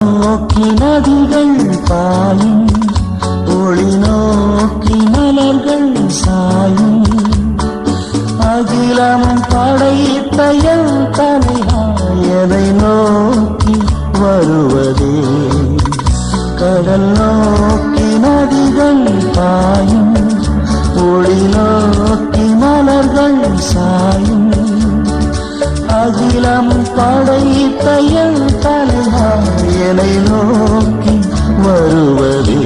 நோக்கி நதிகள் பாயும் ஒளி நோக்கி மலர்கள் சாயும் அகிலமும் படைத்த என் தலையாயதை நோக்கி வருவதே கடல் நோக்கி நதிகள் பாயும் ஒளி நோக்கி மலர்கள் சாயும் அகிலம் படைத்த என் தலைவா என்னை நோக்கி வருவதே